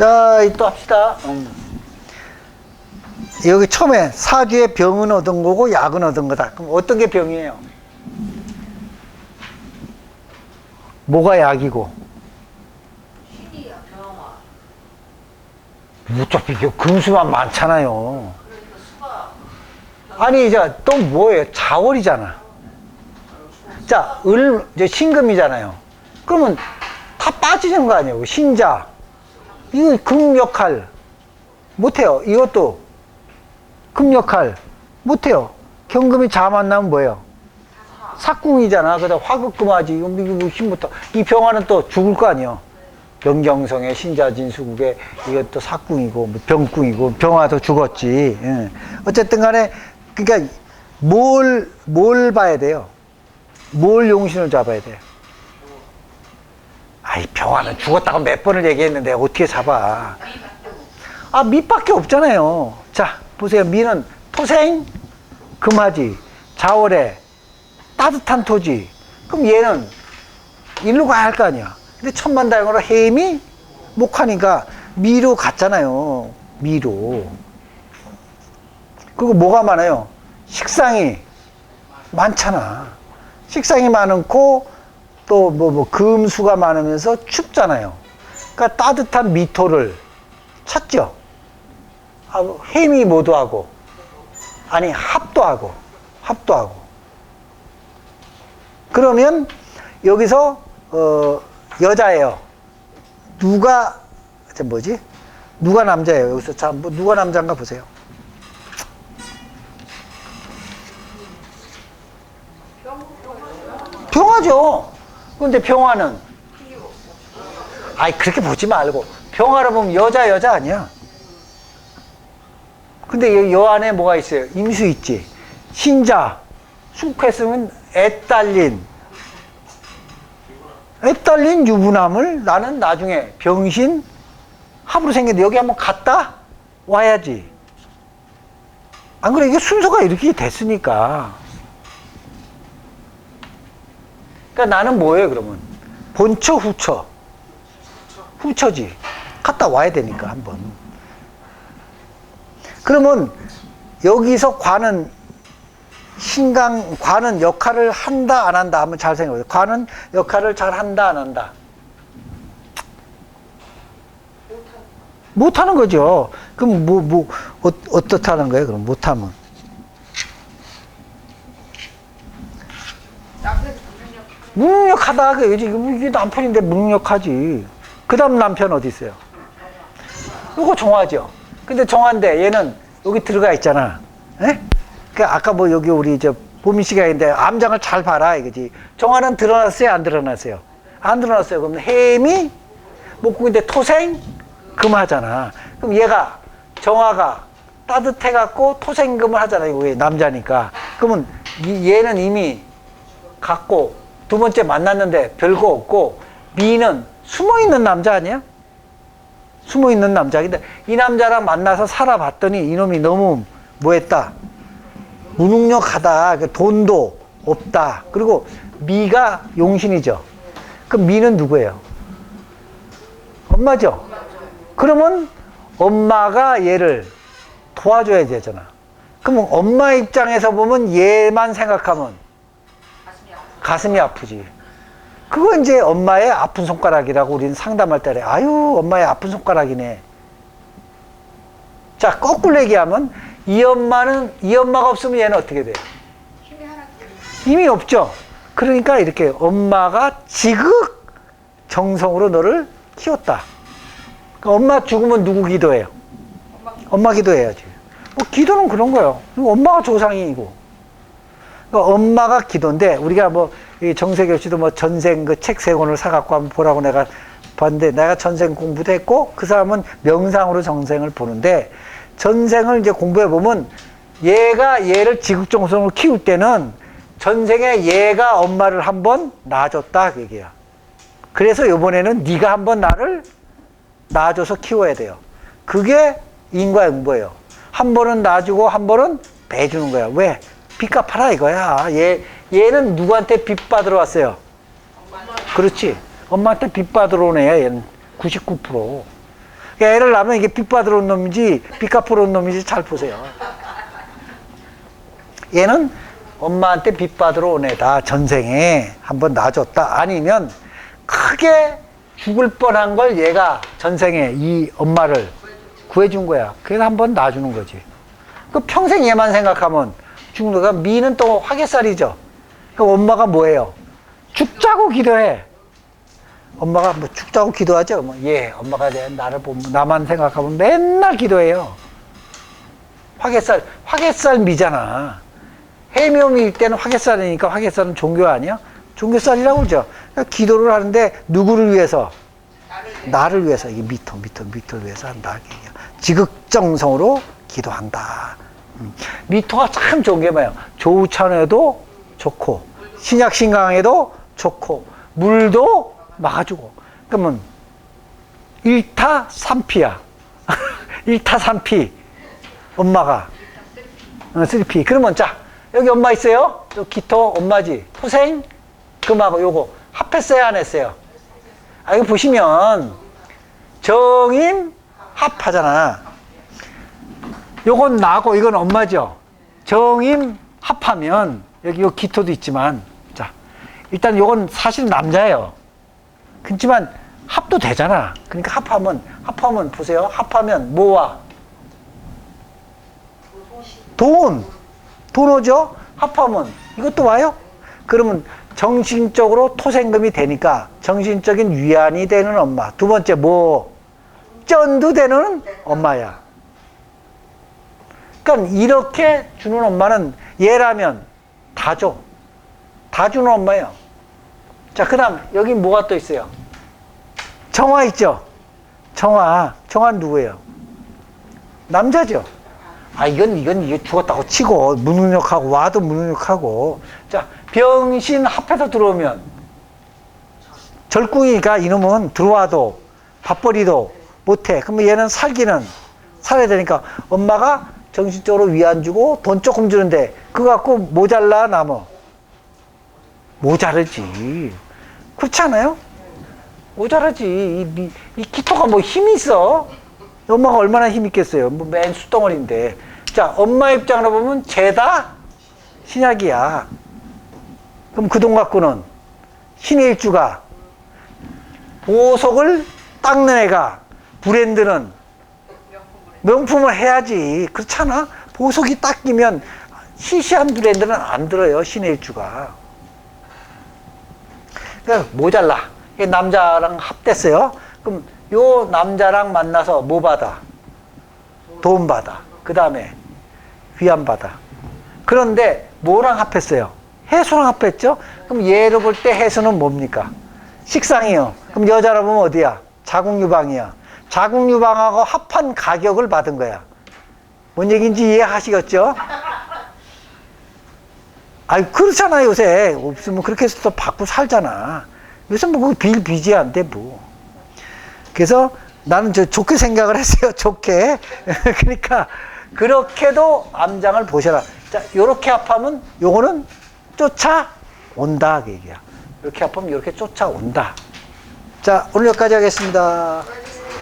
자, 또 합시다. 음. 여기 처음에 사주에 병은 얻은 거고 약은 얻은 거다. 그럼 어떤 게 병이에요? 뭐가 약이고? 어차피 금수만 많잖아요. 그러니까 아니, 이제 또 뭐예요? 자월이잖아. 자, 을, 이제 신금이잖아요. 그러면 다 빠지는 거 아니에요? 신자. 이거 금 역할 못해요. 이것도 금 역할 못해요. 경금이 자 만 나면 뭐예요? 삭궁이잖아. 그다 화극금하지. 이거 뭐 힘부터. 이 병화는 또 죽을 거 아니에요. 병경성의 신자진수국에 이것도 삭궁이고 뭐 병궁이고 병화도 죽었지. 예. 어쨌든 간에 그러니까 뭘, 뭘 봐야 돼요? 뭘 용신을 잡아야 돼요? 아이 병화는 죽었다고 몇 번을 얘기했는데 어떻게 잡아? 아 밑밖에 없잖아요. 자 보세요. 미는 토생 금하지 자월에 따뜻한 토지. 그럼 얘는 일로 가야 할 거 아니야. 근데 천만다행으로 해임이 목하니까 미로 갔잖아요. 미로. 그리고 뭐가 많아요? 식상이 많잖아. 식상이 많고 또 뭐 뭐 금수가 많으면서 춥잖아요. 그러니까 따뜻한 미토를 찾죠. 아, 해미 모두 하고 아니 합도 하고 합도 하고 그러면 여기서 어, 여자예요. 누가 저 뭐지? 누가 남자예요? 여기서 참 뭐 누가 남자인가 보세요. 병화죠. 근데 병화는 아이 그렇게 보지 말고 병화로 보면 여자 여자 아니야. 근데 여, 여 안에 뭐가 있어요? 임수 있지. 신자 숙했으면 애 딸린 애 딸린 유부남을 나는 나중에 병신 합으로 생겼는데 여기 한번 갔다 와야지. 안 그래 이게 순서가 이렇게 됐으니까. 그러니까 나는 뭐예요 그러면? 본처 후처? 후처지. 갔다 와야 되니까 한번. 그러면 여기서 관은 신강 관은 역할을 한다 안 한다 한번 잘 생각해 보세요. 관은 역할을 잘 한다 안 한다? 못하는 거죠. 그럼 뭐 뭐 어, 어떻다는 거예요? 그럼 못하면 남편 분명 무능력 하다 그 이게 남편인데 무능력하지. 그 다음 남편 어디 있어요? 이거 정화죠. 근데 정화인데 얘는 여기 들어가 있잖아. 예? 그 아까 뭐 여기 우리 저 보민 씨가 있는데 암장을 잘 봐라 이거지. 정화는 드러났어요, 안 드러났어요? 안 드러났어요. 그럼 해미 목국인데 토생 금하잖아. 그럼 얘가 정화가 따뜻해 갖고 토생금을 하잖아. 이거 왜 남자니까. 그러면 이- 얘는 이미 갖고 두 번째 만났는데 별거 없고 미는 숨어 있는 남자 아니야? 숨어 있는 남자. 근데 이 남자랑 만나서 살아봤더니 이놈이 너무 뭐했다? 무능력하다. 그 돈도 없다. 그리고 미가 용신이죠. 그럼 미는 누구예요? 엄마죠. 그러면 엄마가 얘를 도와줘야 되잖아. 그러면 엄마 입장에서 보면 얘만 생각하면 가슴이 아프지. 그거 이제 엄마의 아픈 손가락이라고 우리는 상담할 때. 아유, 엄마의 아픈 손가락이네. 자, 거꾸로 얘기하면, 이 엄마는, 이 엄마가 없으면 얘는 어떻게 돼요? 힘이 없죠? 그러니까 이렇게 엄마가 지극 정성으로 너를 키웠다. 그러니까 엄마 죽으면 누구 기도해요? 엄마 기- 엄마 기도해야지. 뭐 기도는 그런 거예요. 엄마가 조상이고. 그러니까 엄마가 기도인데 우리가 뭐이 정세교 씨도 뭐 전생 그 책 세 권을 사갖고 한번 보라고 내가 봤는데 내가 전생 공부도 했고 그 사람은 명상으로 전생을 보는데 전생을 이제 공부해 보면 얘가 얘를 지극정성으로 키울 때는 전생에 얘가 엄마를 한번 낳아줬다 그 얘기야. 그래서 이번에는 네가 한번 나를 낳아줘서 키워야 돼요. 그게 인과응보예요. 한 번은 놔주고 한 번은 빼주는 거야. 왜? 빚 갚아라 이거야. 얘, 얘는 누구한테 빚 받으러 왔어요? 그렇지. 엄마한테 빚 받으러 오네. 얘는 99%. 그러니까 애를 낳으면 이게 빚 받으러 온 놈인지 빚 갚으러 온 놈인지 잘 보세요. 얘는 엄마한테 빚 받으러 온 애다. 전생에 한번 놔줬다. 아니면 크게 죽을 뻔한 걸 얘가 전생에 이 엄마를 구해준 거야. 그래서 한번 놔주는 거지. 그 평생 얘만 생각하면 거가 미는 또 화개살이죠. 그럼 엄마가 뭐예요? 죽자고 기도해. 엄마가 뭐 죽자고 기도하죠. 뭐, 예, 엄마가 내 나를 보면 나만 생각하면 맨날 기도해요. 화개살, 화개살 미잖아. 해묘미일 때는 화개살이니까 화개살은 종교 아니야? 종교살이라고 그러죠. 그러니까 기도를 하는데 누구를 위해서? 나를 위해서 이게 미터 미터 미터를 위해서 한다. 지극정성으로 기도한다. 음. 미터가 참 좋은 게 뭐예요? 조우천에도 좋고 신약신강에도 좋고 물도 막아주고 그러면 일타 삼피야. 일타 삼피 엄마가 어, 쓰리피 그러면 자 여기 엄마 있어요? 또 기토 엄마지 토생 금하고 요거 합했어요 안 했어요? 아 이거 보시면 정임 합하잖아. 요건 나고 이건 엄마죠. 정임 합하면 여기 요 기토도 있지만 자 일단 요건 사실 남자예요. 그렇지만 합도 되잖아. 그러니까 합하면 합하면 보세요. 합하면 뭐와 돈. 돈 오죠? 합하면 이것도 와요? 그러면 정신적으로 토생금이 되니까 정신적인 위안이 되는 엄마. 두 번째 뭐? 쩐도 되는 엄마야. 그러니까 이렇게 주는 엄마는 얘라면 다 줘. 다 주는 엄마예요. 자, 그 다음 여기 뭐가 또 있어요? 정화 있죠? 정화. 정화 누구예요? 남자죠? 아, 이건, 이건, 이게 죽었다고 치고, 무능력하고, 와도 무능력하고. 자, 병신 합해서 들어오면, 절궁이가 이놈은 들어와도, 밥벌이도 못해. 그러면 얘는 살기는, 살아야 되니까, 엄마가 정신적으로 위안 주고, 돈 조금 주는데, 그거 갖고 모자라, 남어. 모자르지. 그렇지 않아요? 모자라지. 이, 이, 이 기토가 뭐 힘이 있어? 엄마가 얼마나 힘 있겠어요? 뭐맨 숫덩어리인데. 자, 엄마 입장으로 보면 죄다 신약이야. 그럼 그 돈 갖고는 신의 일주가 보석을 닦는 애가 브랜드는 명품을 해야지. 그렇잖아? 보석이 닦이면 시시한 브랜드는 안 들어요. 신의 일주가. 그러니까 모자라. 남자랑 합됐어요. 그럼 요 남자랑 만나서 뭐 받아? 돈 받아. 그 다음에 위안 받아. 그런데 뭐랑 합했어요? 해수랑 합했죠? 그럼 얘로 볼 때 해수는 뭡니까? 식상이요. 그럼 여자로 보면 어디야? 자궁유방이야. 자궁 유방하고 합한 가격을 받은 거야. 뭔 얘기인지 이해하시겠죠? 아이 그렇잖아 요새 없으면 그렇게 해서 또 받고 살잖아. 요새 뭐 빌비지한데 뭐. 그래서 나는 저 좋게 생각을 했어요. 좋게. 그러니까 그렇게도 암장을 보셔라. 자, 요렇게 합하면 요거는 쫓아온다 그 얘기야. 이렇게 합하면 이렇게 쫓아온다. 자, 오늘 여기까지 하겠습니다.